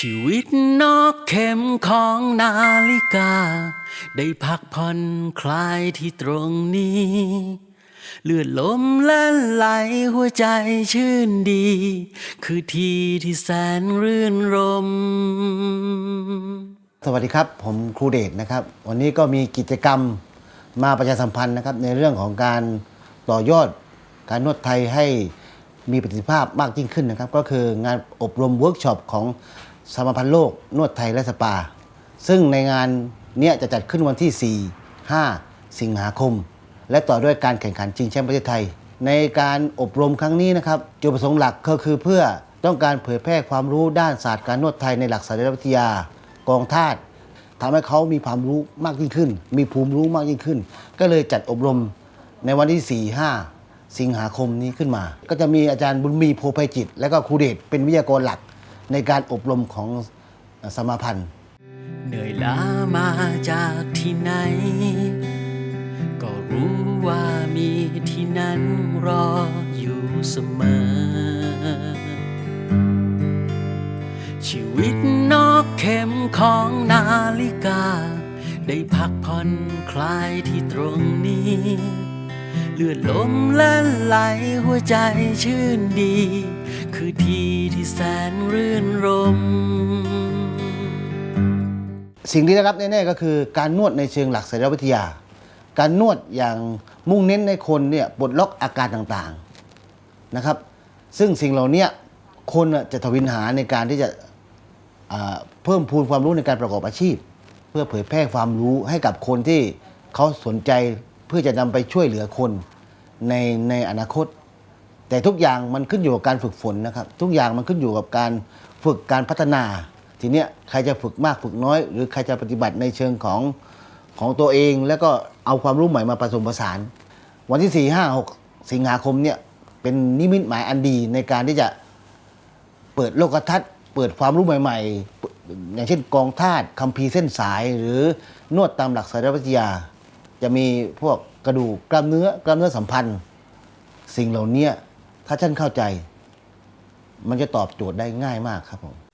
ชีวิตนอกเข็มของนาฬิกา ได้พักผ่อนคลายที่ตรงนี้ เลือดลมเล่นไหลหัวใจชื่นดี คือที่ที่แสนรื่นรม สวัสดีครับ ผมครูเดชนะครับ วันนี้ก็มีกิจกรรมมาประชาสัมพันธ์นะครับ ในเรื่องของการต่อยอดการนวดไทยให้มีประสิทธิภาพมากยิ่งขึ้นนะครับ ก็คืองานอบรมเวิร์กช็อปของ สมาพันธ์โลกนวดไทยและสปา ซึ่งในงานเนี้ยจะจัดขึ้นวันที่ 4 5 สิงหาคม และต่อด้วยการแข่งขันชิงแชมป์ประเทศไทย ในการอบรมครั้งนี้นะครับจุดประสงค์หลักก็คือเพื่อต้องการเผยแพร่ความรู้ด้านศาสตร์การนวดไทยในหลักสรีรวิทยากองธาตุทำให้เขามีความรู้มากยิ่งขึ้น มีภูมิรู้มากยิ่งขึ้น ก็เลยจัดอบรมในวันที่ 4 5 สิงหาคมนี้ขึ้นมา ก็จะมีอาจารย์บุญมีโพภัยจิต และก็ครูเดชเป็นวิทยากรหลัก ในการอบรมของสมาพันธ์เหนื่อยล้ามาจากที่ไหน ก็รู้ว่ามีที่นั้นรออยู่เสมอ ชีวิตนอกเข็มของนาฬิกา ได้พักผ่อนคลายที่ตรงนี้ เลือดลมเล่นไหลหัวใจชื่นดี คือที่ที่แสนรื่นรม สิ่งที่ได้รับแน่ๆก็คือการนวดในเชิงหลักสรีรวิทยา การนวดอย่างมุ่งเน้นในคนเนี่ยปลดล็อกอาการต่างๆนะครับ ซึ่งสิ่งเหล่านี้คนจะทวินหาในการที่จะเพิ่มพูนความรู้ในการประกอบอาชีพ เพื่อเผยแพร่ความรู้ให้กับคนที่เขาสนใจเพื่อจะนำไปช่วยเหลือคนในในอนาคต แต่ทุกอย่างมันขึ้นอยู่กับการฝึกฝนนะครับ ทุกอย่างมันขึ้นอยู่กับการฝึกการพัฒนา ทีเนี้ยใครจะฝึกมากฝึกน้อย หรือใครจะปฏิบัติในเชิงของของตัวเอง แล้วก็เอาความรู้ใหม่มาผสมผสาน วันที่ 4 5 6 สิงหาคมเนี่ยเป็นนิมิตหมายอันดีในการที่จะเปิดโลกทัศน์เปิดความรู้ใหม่ ๆ อย่างเช่นกองธาตุคัมภีร์เส้นสาย หรือนวดตามหลักสายวิทยา จะมีพวกกระดูกกล้ามเนื้อกล้ามเนื้อสัมพันธ์ สิ่งเหล่านี้ ถ้าท่านเข้าใจ มันจะตอบโจทย์ได้ง่ายมากครับผม